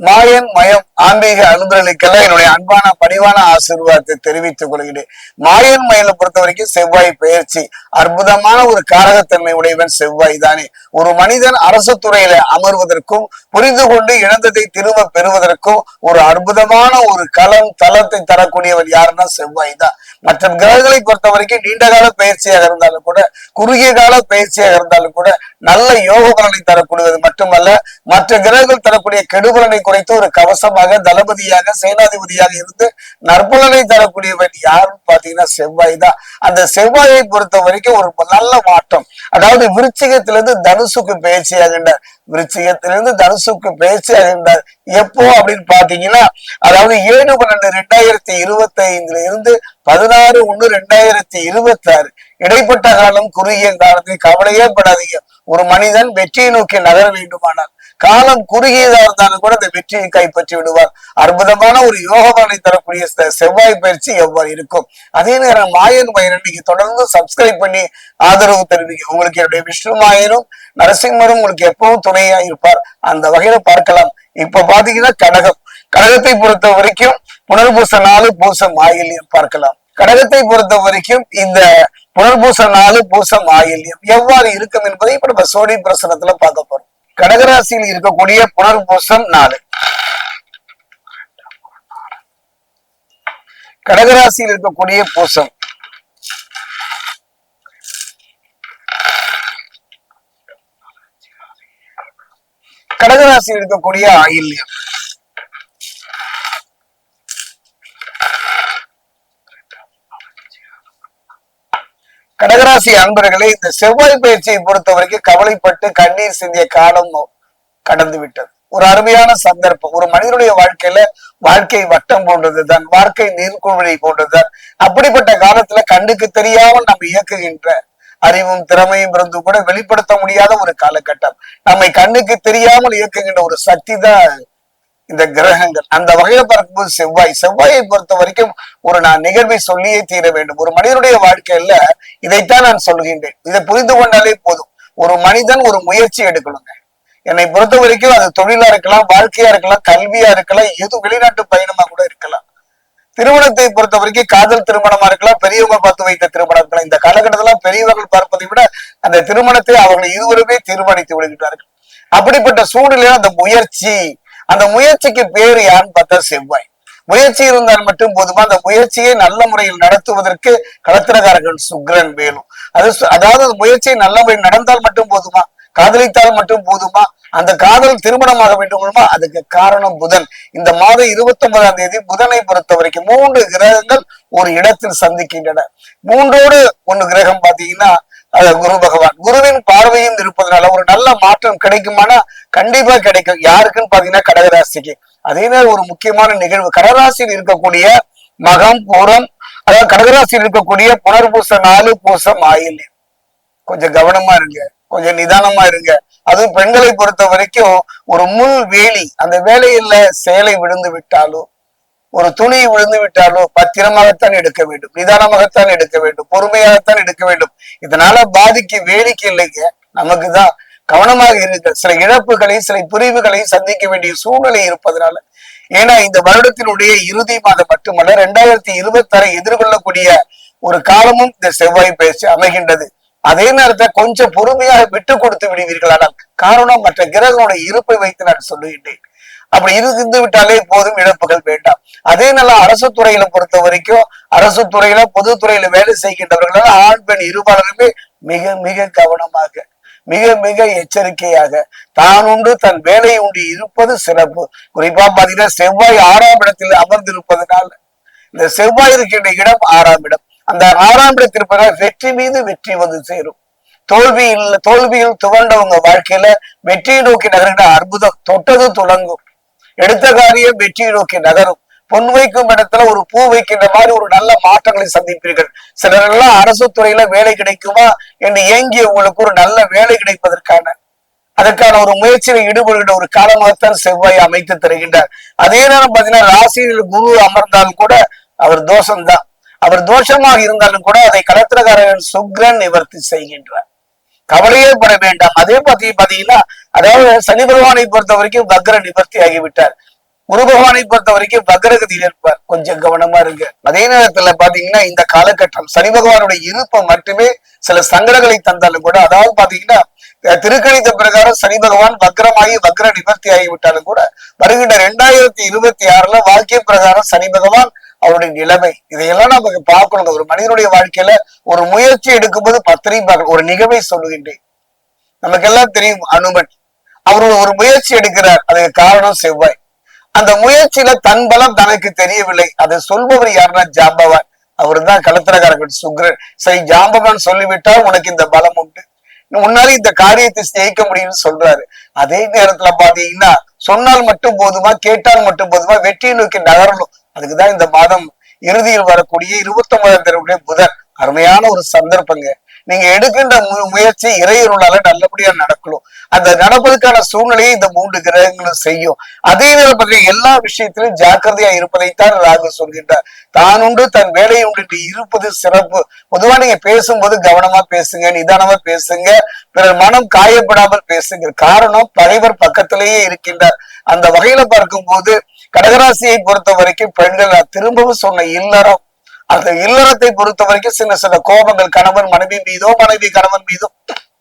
மாயன் மயம் ஆன்மீக அனுபவங்களுக்கெல்லாம் என்னுடைய அன்பான பணிவான ஆசீர்வாதத்தை தெரிவித்துக் கொள்கிறேன். மாயன் மயில பொறுத்த வரைக்கும் செவ்வாய் பெயர்ச்சி. அற்புதமான ஒரு காரகத்தன்மை உடையவன் செவ்வாய் தானே. ஒரு மனிதன் அரசு துறையில அமர்வதற்கும் புரிந்து கொண்டு இழந்ததை திரும்ப பெறுவதற்கும் ஒரு அற்புதமான ஒரு களம் தளத்தை தரக்கூடியவன் யாருன்னா செவ்வாய் தான். மற்ற கிரகங்களை பொறுத்த வரைக்கும் நீண்ட கால பயிற்சியாக இருந்தாலும் கூட குறுகிய கால பயிற்சியாக இருந்தாலும் கூட நல்ல யோக பலனை தரக்கூடியது மட்டுமல்ல மற்ற கிரகங்கள் தரக்கூடிய கெடுபலனை குறைத்து ஒரு கவசமாக தளபதியாக சேனாதிபதியாக இருந்து நற்பலனை தரக்கூடியவன் யாருன்னு பாத்தீங்கன்னா செவ்வாய் தான். அந்த செவ்வாயை பொறுத்த வரைக்கும் ஒரு நல்ல மாற்றம். அதாவது விருச்சிகத்திலிருந்து தனுசுக்கு பயிற்சியாகின்றார் விருச்சிகத்திலிருந்து தனுசுக்கு பயிற்சியாகின்றார் எப்போ அப்படின்னு பாத்தீங்கன்னா அதாவது ஏழு பன்னெண்டு ரெண்டாயிரத்தி இருபத்தி ஐந்துல இருந்து பதினாறு ஒண்ணு ரெண்டாயிரத்தி இருபத்தி ஆறு இடைப்பட்ட காலம் குறுகிய காலத்தில் கவலையே படாதீங்க. ஒரு மனிதன் வெற்றியை நோக்கி நகர வேண்டுமானால் காலம் குறுகியதா இருந்தாலும் கூட அந்த வெற்றியை கைப்பற்றி விடுவார். அற்புதமான ஒரு யோகபானை தரக்கூடிய செவ்வாய் பயிற்சி எவ்வாறு இருக்கும்? அதே நேரம் மாயன் மயன் நீங்க தொடர்ந்து சப்ஸ்கிரைப் பண்ணி ஆதரவு தெரிவிங்க. உங்களுக்கு என்னுடைய விஷ்ணு மாயனும் நரசிம்மரும் உங்களுக்கு எப்பவும் துணையா இருப்பார். அந்த வகையில பார்க்கலாம். இப்ப பாத்தீங்கன்னா கடகம். கடகத்தை பொறுத்த வரைக்கும் புனர்பூச நாலு பூசம் ஆயில்யம் பார்க்கலாம். கடகத்தை பொறுத்த வரைக்கும் இந்த புனர்பூச நாலு பூசம் ஆயில்யம் எவ்வாறு இருக்கும் என்பதை இப்ப நம்ம சோடி பிரசனத்துல பார்க்க போறோம். கடகராசியில் இருக்கக்கூடிய புனர்பூசம் நாலு கடகராசியில் இருக்கக்கூடிய பூசம். கடகராசியில் இருக்கக்கூடிய ஆயில்யம். ராசி அன்பர்களே இந்த செவ்வாய் பயிற்சியை பொறுத்த வரைக்கும் கவலைப்பட்டு கண்ணீர் சிந்திய காலம் கடந்து விட்டது. ஒரு அருமையான சந்தர்ப்பம். ஒரு மனிதனுடைய வாழ்க்கையில வாழ்க்கை வட்டம் போன்றதுதான் வாழ்க்கை நீர்க்குழி போன்றதுதான். அப்படிப்பட்ட காலத்துல கண்ணுக்கு தெரியாமல் நம்ம இயக்குகின்ற அறிவும் திறமையும் இருந்து கூட வெளிப்படுத்த முடியாத ஒரு காலகட்டம். நம்மை கண்ணுக்கு தெரியாமல் இயக்குகின்ற ஒரு சக்தி தான் இந்த கிரகங்கள் அந்த வகையில பார்க்கும்போது செவ்வாய் செவ்வாயை பொறுத்த வரைக்கும் ஒரு நான் நிகழ்வை சொல்லியே தீர வேண்டும். ஒரு மனிதனுடைய வாழ்க்கையில இதைத்தான் நான் சொல்கின்றேன். இதை புரிந்து கொண்டாலே போதும். ஒரு மனிதன் ஒரு முயற்சி எடுக்கணுங்க. என்னை பொறுத்த வரைக்கும் அது தொழிலா இருக்கலாம் வாழ்க்கையா இருக்கலாம் கல்வியா இருக்கலாம் எது வெளிநாட்டு பயணமா கூட இருக்கலாம். திருமணத்தை பொறுத்த வரைக்கும் காதல் திருமணமா இருக்கலாம் பெரியவங்க பார்த்து வைத்த திருமணம் இருக்கலாம். இந்த காலகட்டத்துல பெரியவர்கள் பார்ப்பதை விட அந்த திருமணத்தை அவர்கள் இருவருமே தீர்மானித்து விடுகின்றார்கள். அப்படிப்பட்ட சூழ்நிலையில அந்த முயற்சி அந்த முயற்சிக்கு பேர் யாருன்னு பார்த்தா செவ்வாய். முயற்சி இருந்தால் மட்டும் போதுமா? அந்த முயற்சியை நல்ல முறையில் நடத்துவதற்கு களத்திரகாரகன் சுக்ரன் வேணும். அது அதாவது முயற்சியை நல்ல முறையில் நடந்தால் மட்டும் போதுமா? காதலித்தால் மட்டும் போதுமா? அந்த காதல் திருமணமாக வேண்டுமா அதுக்கு காரணம் புதன். இந்த மாதம் இருபத்தி ஒன்பதாம் தேதி புதனை பொறுத்த வரைக்கும் மூன்று கிரகங்கள் ஒரு இடத்தில் சந்திக்கின்றன. மூன்றோடு ஒன்னு கிரகம் பாத்தீங்கன்னா குரு பகவான். குருவின் பார்வையும் இருப்பதனால ஒரு நல்ல மாற்றம் கிடைக்குமானா கண்டிப்பா கிடைக்கும். யாருக்குன்னு பாத்தீங்கன்னா கடகராசிக்கு. அதே நேரம் ஒரு முக்கியமான நிகழ்வு. கடகராசியில் இருக்கக்கூடிய மகம் பூரம் அதாவது கடகராசியில் இருக்கக்கூடிய புனர்பூச நாலு பூசம் ஆயில். கொஞ்சம் கவனமா இருங்க. கொஞ்சம் நிதானமா இருங்க. அதுவும் பெண்களை பொறுத்த வரைக்கும் ஒரு முள் வேலி அந்த வேலையில சேலை விழுந்து விட்டாலோ ஒரு துணி விழுந்து விட்டாலோ பத்திரமாகத்தான் எடுக்க வேண்டும். நிதானமாகத்தான் எடுக்க வேண்டும். பொறுமையாகத்தான் எடுக்க வேண்டும். இதனால பாதிக்கு வேடிக்கை இல்லைங்க. நமக்கு தான் கவனமாக இருக்க சில இழப்புகளை சில பிரிவுகளை சந்திக்க வேண்டிய சூழ்நிலை இருப்பதனால. ஏன்னா இந்த வருடத்தினுடைய இறுதி மாதம் மட்டுமல்ல ரெண்டாயிரத்தி இருபத்தாறை எதிர்கொள்ளக்கூடிய ஒரு காலமும் இந்த செவ்வாய் பயிற்சி அமைகின்றது. அதே நேரத்தை கொஞ்சம் பொறுமையாக விட்டு கொடுத்து விடுவீர்களானால் காரணம் மற்ற கிரகங்களுடைய இருப்பை வைத்து நான் சொல்லுகின்றேன். அப்படி இருந்து விட்டாலே போதும் இழப்புகள் வேண்டாம். அதே நல்ல அரசு துறையில பொறுத்த வரைக்கும் அரசு துறையில பொதுத்துறையில வேலை செய்கின்றவர்களால் ஆண் பெண் இருபாலருமே மிக மிக கவனமாக மிக மிக எச்சரிக்கையாக தான் உண்டு தன் வேலை உண்டு இருப்பது சிறப்பு. குறிப்பா பாத்தீங்கன்னா செவ்வாய் ஆறாம் இடத்தில் அமர்ந்திருப்பதனால இந்த செவ்வாய் இருக்கின்ற இடம் ஆறாம் இடம். அந்த ஆறாம் இடத்திருப்பதால் வெற்றி மீது வெற்றி வந்து சேரும். தோல்வியில் தோல்வியில் துவண்டவங்க வாழ்க்கையில வெற்றியை நோக்கி நகர்கிற அற்புதம் தொட்டது துலங்கும் எடுத்த காரியம் வெற்றியை நோக்கி நகரும். பொன் வைக்கும் இடத்துல ஒரு பூ வைக்கின்ற மாதிரி ஒரு நல்ல மாற்றங்களை சந்திப்பீர்கள். சிலர் எல்லாம் அரசு துறையில வேலை கிடைக்குமா என்று ஏங்கி உங்களுக்கு ஒரு நல்ல வேலை கிடைப்பதற்கான அதற்கான ஒரு முயற்சியில் ஈடுபடுகின்ற ஒரு காலமாகத்தான் செவ்வாய் அமைத்து தருகின்றார். அதே நேரம் பாத்தீங்கன்னா ராசியில் குரு அமர்ந்தாலும் கூட அவர் தோஷம்தான். அவர் தோஷமாக இருந்தாலும் கூட அதை கலத்திரகாரன் சுக்ரன் நிவர்த்தி செய்கின்றார். கவலையே பட வேண்டாம். அதே பத்தி பாத்தீங்கன்னா அதாவது சனி பகவானை பொறுத்த வரைக்கும் வக்ர நிவர்த்தி ஆகிவிட்டார். குரு பகவானை பொறுத்த வரைக்கும் வக்ரகதியில் இருப்பார். கொஞ்சம் கவனமா இருங்க. அதே நேரத்துல பாத்தீங்கன்னா இந்த காலகட்டம் சனி பகவானுடைய இருப்பம் மட்டுமே சில சங்கடங்களை தந்தாலும் கூட அதாவது பாத்தீங்கன்னா திருக்கணித பிரகாரம் சனி பகவான் வக்ரமாகி வக்ர நிவர்த்தி ஆகிவிட்டாலும் கூட வருகின்ற ரெண்டாயிரத்தி இருபத்தி ஆறுல வாழ்க்கை பிரகாரம் சனி பகவான் அவருடைய நிலைமை. இதையெல்லாம் நம்ம பார்க்கணும் ஒரு மனிதனுடைய வாழ்க்கையில ஒரு முயற்சி எடுக்கும்போது பத்திரையும் பார்க்கணும். ஒரு நிகழ்வை சொல்லுகின்றேன். நமக்கெல்லாம் தெரியும் அனுமன். அவர் ஒரு முயற்சி எடுக்கிறார். அதுக்கு காரணம் செவ்வாய். அந்த முயற்சியில தன் பலம் தனக்கு தெரியவில்லை. அதை சொல்பவர் யாருன்னா ஜாம்பவான். அவர் தான் களத்திரக்காரர்கள் சுக்ரன். சரி ஜாம்பவான் சொல்லிவிட்டால் உனக்கு இந்த பலம் உண்டு. உன்னால இந்த காரியத்தை ஜெயிக்க முடியும்னு சொல்றாரு. அதே நேரத்துல பாத்தீங்கன்னா சொன்னால் மட்டும் போதுமா கேட்டால் மட்டும் போதுமா வெற்றியை நோக்கி நகரணும். அதுக்குதான் இந்த மாதம் இறுதியில் வரக்கூடிய இருபத்தி ஒன்பதாம் தேதியுடைய புதன். அருமையான ஒரு சந்தர்ப்பங்க. நீங்க எடுக்கின்ற மு- முயற்சி இறையருளால நல்லபடியா நடக்கணும். அந்த நடப்பதற்கான சூழ்நிலையை இந்த மூன்று கிரகங்களும் செய்யும். அதே நேரம் பார்த்தீங்கன்னா எல்லா விஷயத்திலும் ஜாக்கிரதையா இருப்பதைத்தான் ராகு சொல்கின்றார். தான் உண்டு தன் வேலை உண்டு இருப்பது சிறப்பு. பொதுவா நீங்க பேசும்போது கவனமா பேசுங்க நிதானமா பேசுங்க. பிறர் மனம் காயப்படாமல் பேசுங்க காரணம் பகைவர் பக்கத்திலேயே இருக்கின்றார். அந்த வகையில பார்க்கும்போது கடகராசியை பொறுத்த வரைக்கும் பெண்கள் நான் திரும்பவும் சொன்ன இல்லறம் அந்த இல்லறத்தை பொறுத்த வரைக்கும் சில சில கோபங்கள் கணவன் மனைவி மீதோ மனைவி கணவன் மீதோ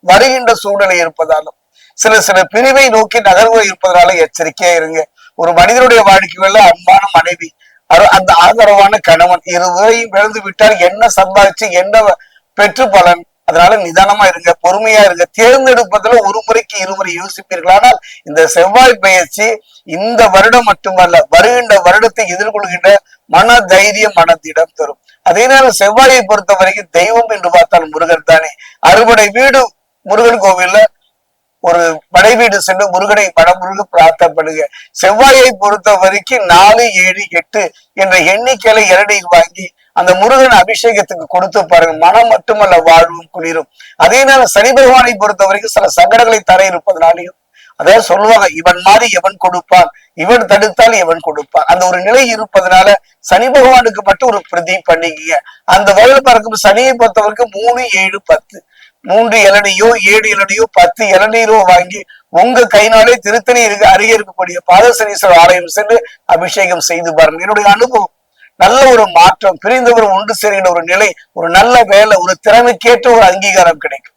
வருகின்ற சூழ்நிலை இருப்பதாலும் சில சில பிரிவை நோக்கி நகர்வு இருப்பதனால எச்சரிக்கையா இருங்க. ஒரு மனிதனுடைய வாழ்க்கையில அன்பான மனைவி அந்த ஆதரவான கணவன் இருவரையும் இழந்து விட்டால் என்ன சம்பாதிச்சு என்ன பெற்று பலன்? அதனால நிதானமா இருங்க பொறுமையா இருங்க. தேர்ந்தெடுப்பதுல ஒரு முறைக்கு இருமுறை யோசிப்பீர்கள். ஆனால் இந்த செவ்வாய் பயிற்சி இந்த வருடம் மட்டுமல்ல வருகின்ற வருடத்தை எதிர்கொள்கின்ற மன தைரியம் மனத்திடம் தரும். அதே நேரம் செவ்வாயை பொறுத்த வரைக்கும் தெய்வம் என்று பார்த்தால் முருகன் தானே. அறுபடை வீடு முருகன் கோவில்ல ஒரு படை வீடு சென்று முருகனை படமுருக பிரார்த்தப்படுங்க செவ்வாயை பொறுத்த வரைக்கும் நாலு ஏழு எட்டு என்ற எண்ணிக்கையில இரடை வாங்கி அந்த முருகன் அபிஷேகத்துக்கு கொடுத்து பாருங்க. மனம் மட்டுமல்ல வாழ்வும் குளிரும். அதே நேரம் சனி பகவானை பொறுத்த வரைக்கும் சில சங்கடங்களை தர இருப்பதனாலையும் அதாவது சொல்லுவாங்க இவன் மாதிரி எவன் கொடுப்பான்? இவன் தடுத்தால் எவன் கொடுப்பான்? அந்த ஒரு நிலை இருப்பதனால சனி பகவானுக்கு மட்டும் ஒரு பிரதி பண்ணிக்கங்க. அந்த வகையில பார்க்கும் சனியை பொறுத்த வரைக்கும் மூணு ஏழு பத்து. மூன்று இளநியோ ஏழு இளநியோ பத்து இளநீரோ வாங்கி உங்க கைனாலே திருத்தணி இருக்க அருகே இருக்கக்கூடிய பாதசனீஸ்வரர் ஆலயம் சென்று அபிஷேகம் செய்து பாருங்க. என்னுடைய அனுபவம். நல்ல ஒரு மாற்றம் பிரிந்தவர் ஒன்று சேர்கின்ற ஒரு நிலை ஒரு நல்ல வேலை ஒரு திறமைக்கேற்ற ஒரு அங்கீகாரம் கிடைக்கும்.